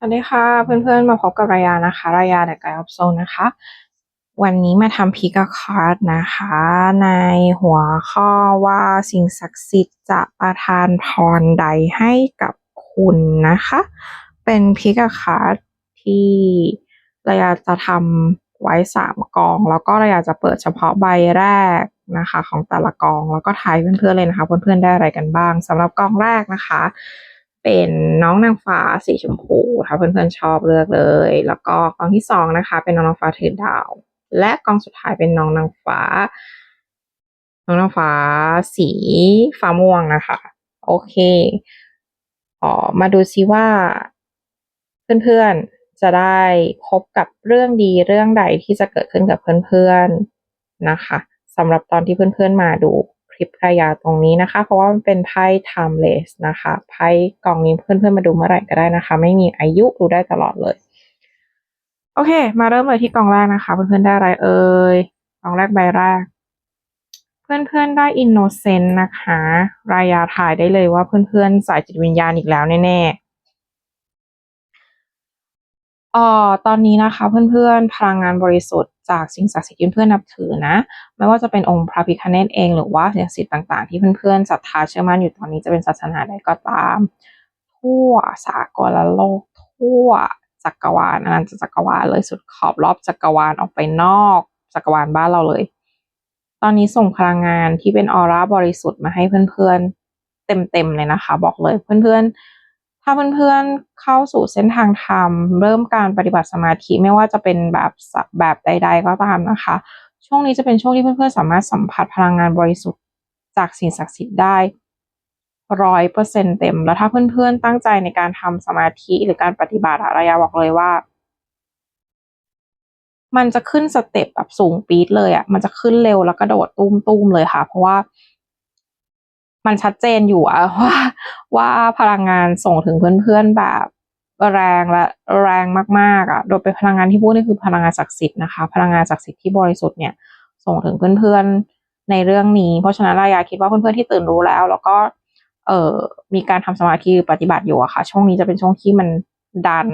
สวัสดีค่ะเพื่อนๆมาพบกับรายานะคะรายาเดอะไกด์ออฟโซนนะคะ วันนี้มาทำพิกาคาร์ดนะคะ ในหัวข้อว่าสิ่งศักดิ์สิทธิ์จะประทานพรใดให้กับคุณนะคะ เป็นพิกาคาร์ดที่รายาจะทำไว้สามกอง แล้วก็รายาจะเปิดเฉพาะใบแรกนะคะ ของแต่ละกองแล้วก็ทายเพื่อนๆเลยนะคะ เพื่อนๆได้อะไรกันบ้างสำหรับกองแรกนะคะ เป็นน้องนางฟ้าสีชมพูถ้าเพื่อนๆชอบเลือกเลย แล้วก็กองที่สองนะคะ เป็นน้องนางฟ้าถือดาว และกองสุดท้ายเป็นน้องนางฟ้า น้องนางฟ้าสีฟ้าม่วงนะคะ โอเคอ๋อมาดูซิว่า เพื่อนๆจะได้พบกับเรื่องดีเรื่องใดที่จะเกิดขึ้นกับเพื่อนๆนะคะสำหรับตอนที่เพื่อนๆมาดู ลิปรายาตรงนี้นะคะ เพราะว่ามันเป็นไพ่ timeless นะคะไพ่กล่องนี้เพื่อนๆมาดูเมื่อไหร่ก็ได้นะคะ ไม่มีอายุดูได้ตลอดเลย โอเค มาเริ่มเลยที่กล่องแรกนะคะเพื่อนๆได้อะไรเอ่ยกล่องแรกใบแรก เพื่อนๆได้ innocent นะคะ รายาถ่ายได้เลยว่าเพื่อนๆสายจิตวิญญาณอีกแล้วแน่ๆ อ่อตอนนี้นะคะเพื่อนๆ พลังงานบริสุทธิ์จากสิ่งศักดิ์สิทธิ์ที่เพื่อนนับถือนะ ไม่ว่าจะเป็นองค์พระพิฆเนศเองหรือว่าสิ่งศักดิ์สิทธิ์ต่างๆ ที่เพื่อนๆศรัทธาเชื่อมั่นอยู่ตอนนี้จะเป็นศาสนาใดก็ตาม ทั่วสากลโลก ทั่วจักรวาลอนันตจักรวาลเลยสุดขอบรอบจักรวาลออกไปนอกจักรวาลบ้านเราเลย ตอนนี้ส่งพลังงานที่เป็นออร่าบริสุทธิ์มาให้เพื่อนๆเต็มๆเลยนะคะ บอกเลยเพื่อนๆ ถ้าเพื่อนๆเข้าสู่เส้นทางธรรม เริ่มการปฏิบัติสมาธิไม่ว่าจะเป็นแบบแบบใด ๆ ก็ตามนะคะ ช่วงนี้จะเป็นช่วงที่เพื่อนๆสามารถสัมผัสพลังงานบริสุทธิ์จากสิ่งศักดิ์สิทธิ์ได้ร้อยเปอร์เซ็นเต็ม แล้วถ้าเพื่อนๆตั้งใจในการทำสมาธิหรือการปฏิบัติระยะบอกเลยว่า มันจะขึ้นสเต็ปแบบสูงปี๊ดเลยอะมันจะขึ้นเร็วแล้วก็โดดตุ้มๆเลยค่ะ เพราะว่า มันชัดเจนอยู่อะว่าว่าพลังงานส่งถึงเพื่อนๆแบบแรงและแรงมากๆอะโดยเป็นพลังงานที่พูดนี่คือพลังงานศักดิ์สิทธิ์นะคะ พลังงานศักดิ์สิทธิ์ที่บริสุทธิ์เนี่ยส่งถึงเพื่อนๆในเรื่องนี้ เพราะฉะนั้นรายาคิดว่าเพื่อนๆที่ตื่นรู้แล้ว แล้วก็เอ่อมีการทำสมาธิหรือปฏิบัติอยู่อะค่ะ ช่วงนี้จะเป็นช่วงที่มันดัน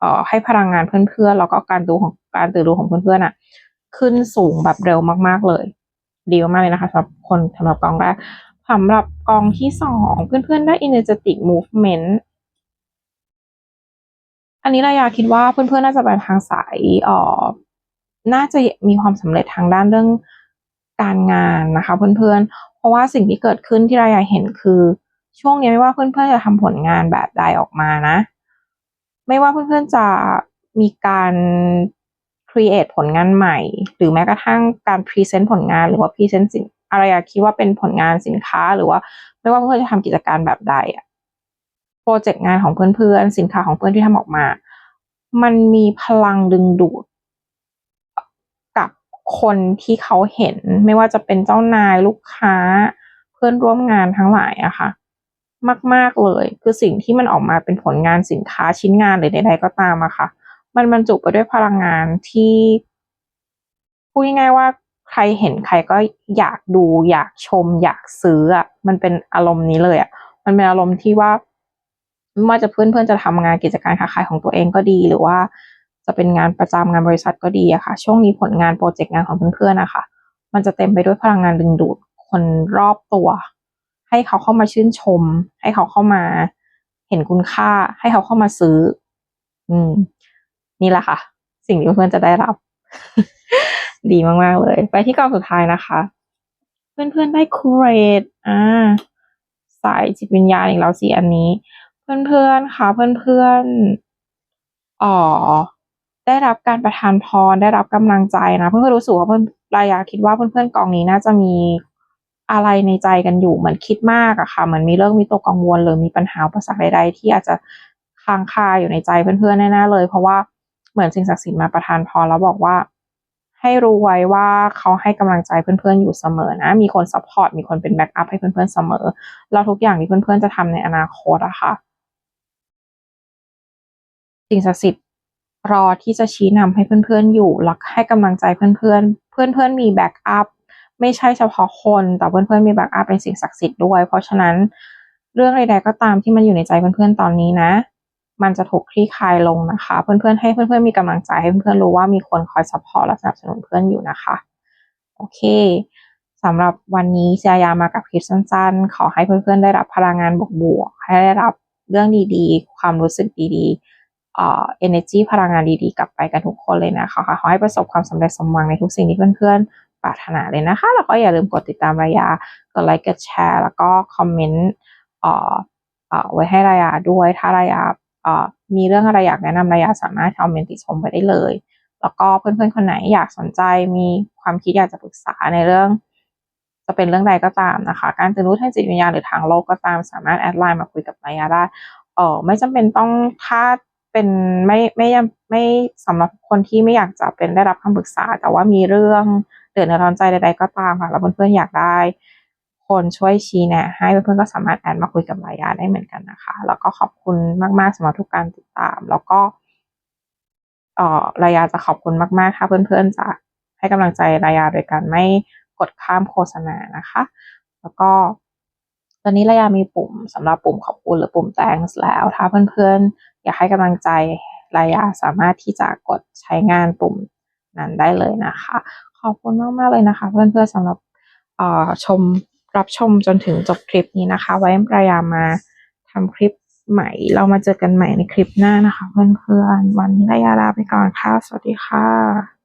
เอ่อให้พลังงานเพื่อนๆแล้วก็การดูของการตื่นรู้ของเพื่อนๆอะขึ้นสูงแบบเร็วมาก ๆเลย ดีมากๆเลยนะคะสำหรับคนสำหรับกองแรก สำหรับกองที่สองเพื่อนๆได้ energetic movement อันนี้รายาคิดว่าเพื่อนๆน่าจะไปทางสายอ่อน่าจะมีความสำเร็จทางด้านเรื่องการงานนะคะ เพื่อนๆ เพราะว่าสิ่งที่เกิดขึ้นที่รายาเห็นคือ ช่วงนี้ไม่ว่าเพื่อนๆจะทำผลงานแบบใดออกมานะ ไม่ว่าเพื่อนๆจะมีการ create ผลงานใหม่ หรือแม้กระทั่งการ present ผลงานหรือว่า present สิน อะไรอะคิดว่าเป็นผลงานสินค้าหรือว่า ไม่ว่าเพื่อนจะทำกิจการแบบใดอะโปรเจกต์งานของเพื่อนๆสินค้าของเพื่อนที่ทำออกมา มันมีพลังดึงดูดกับคนที่เขาเห็น ไม่ว่าจะเป็นเจ้านายลูกค้า เพื่อนร่วมงานทั้งหลายอะค่ะมาก ๆ เลย คือสิ่งที่มันออกมาเป็นผลงานสินค้าชิ้นงานหรือใดๆก็ตามอะค่ะ มันบรรจุไปด้วยพลังงานที่พูดง่ายๆว่า ใครเห็นใครก็อยากดูอยากชม อยากซื้ออะมันเป็นอารมณ์นี้เลยอะมันเป็นอารมณ์ที่ว่าไม่ว่าจะเพื่อนๆจะทำงานกิจการค้าขายของตัวเองก็ดี หรือว่าจะเป็นงานประจำงานบริษัทก็ดีอะค่ะ ช่วงนี้ผลงานโปรเจกต์งานของเพื่อนๆนะคะมันจะเต็มไปด้วยพลังงานดึงดูดคนรอบตัว ให้เขาเข้ามาชื่นชม ให้เขาเข้ามาเห็นคุณค่า ให้เขาเข้ามาซื้อ อืม นี่แหละค่ะ สิ่งที่เพื่อนๆจะได้รับ ดีมากๆเลย ไปที่กองสุดท้ายนะคะ เพื่อนๆได้คูเรตอ่าสายจิตวิญญาณอีกแล้วสิอันนี้ เพื่อนๆค่ะเพื่อนๆอ๋อได้รับการประทานพรได้รับกำลังใจนะเพื่อนๆรู้สึกว่าเพื่อนรายาคิดว่าเพื่อนๆกองนี้น่าจะมีอะไรในใจกันอยู่เหมือนคิดมากอะค่ะเหมือนมีเรื่องมีตัวกังวลหรือมีปัญหาอุปสรรคใดๆ ที่อาจจะค้างคาอยู่ในใจเพื่อนๆแน่ๆเลย เพราะว่าเหมือนสิ่งศักดิ์สิทธิ์มาประทานพรแล้วบอกว่า ให้รู้ไว้ว่าเขาให้กำลังใจเพื่อนๆอยู่เสมอนะ มีคนซัพพอร์ต มีคนเป็นแบ็กอัพให้เพื่อนๆเสมอ แล้วทุกอย่างที่เพื่อนๆจะทำในอนาคตอะค่ะ สิ่งศักดิ์สิทธิ์รอที่จะชี้นำให้เพื่อนๆอยู่และให้กำลังใจเพื่อนๆ เพื่อนๆมีแบ็กอัพไม่ใช่เฉพาะคน แต่เพื่อนๆมีแบ็กอัพเป็นสิ่งศักดิ์สิทธิ์ด้วย เพราะฉะนั้นเรื่องใดๆก็ตามที่มันอยู่ในใจเพื่อนๆตอนนี้นะ มันจะถูกคลี่คลายลงนะคะ เพื่อนๆให้เพื่อนๆมีกำลังใจให้เพื่อนๆรู้ว่ามีคนคอยซัพพอร์ตและสนับสนุนเพื่อนอยู่นะคะ โอเคสำหรับวันนี้เซียามากับคลิปสั้นๆ ขอให้เพื่อนๆได้รับพลังงานบวกๆให้ได้รับเรื่องดีๆ ความรู้สึกดีๆเอ่อ energy พลังงานดีๆ กลับไปกันทุกคนเลยนะคะขอให้ประสบความสำเร็จสมหวังในทุกสิ่งที่เพื่อนๆปรารถนาเลยนะคะ แล้วก็อย่าลืมกดติดตามรายา กดไลค์กดแชร์ แล้วก็คอมเมนต์เอ่อเอ่อไว้ให้รายาด้วยถ้ารายา มีเรื่องอะไรอยากแนะนำรายาสามารถคอมเมนต์ติชมไว้ได้เลย แล้วก็เพื่อนๆคนไหนอยากสนใจมีความคิดอยากจะปรึกษาในเรื่อง จะเป็นเรื่องใดก็ตามนะคะ การตื่นรู้ทางจิตวิญญาณหรือทางโลกก็ตามสามารถแอดไลน์มาคุยกับรายาได้เออไม่จำเป็นต้องถ้าเป็นไม่ไม่ไม่ไม่สำหรับคนที่ไม่อยากจะเป็นได้รับคำปรึกษา แต่ว่ามีเรื่องเดือดร้อนใจใดๆก็ตามค่ะแล้วเพื่อนๆอยากได้ คนช่วยชี้แนะให้เพื่อนๆก็สามารถแอดมาคุยกับรายาได้เหมือนกันนะคะ แล้วก็ขอบคุณมากๆสำหรับทุกการติดตาม แล้วก็เอ่อรายาจะขอบคุณมากๆ ถ้าเพื่อนๆจะให้กำลังใจรายาโดยการไม่กดข้ามโฆษณานะคะ แล้วก็ตอนนี้รายามีปุ่มสำหรับปุ่มขอบคุณหรือปุ่ม thanks แล้ว ถ้าเพื่อนๆ อยากให้กำลังใจรายาสามารถที่จะกดใช้งานปุ่มนั้นได้เลยนะคะ ขอบคุณมากๆเลยนะคะ เพื่อนๆสำหรับเอ่อชม รับชมจนถึงจบคลิปนี้นะคะ ไว้รายามาทำคลิปใหม่ เรามาเจอกันใหม่ในคลิปหน้านะคะ เพื่อนๆ วันนี้รายาลาไปก่อนค่ะ สวัสดีค่ะ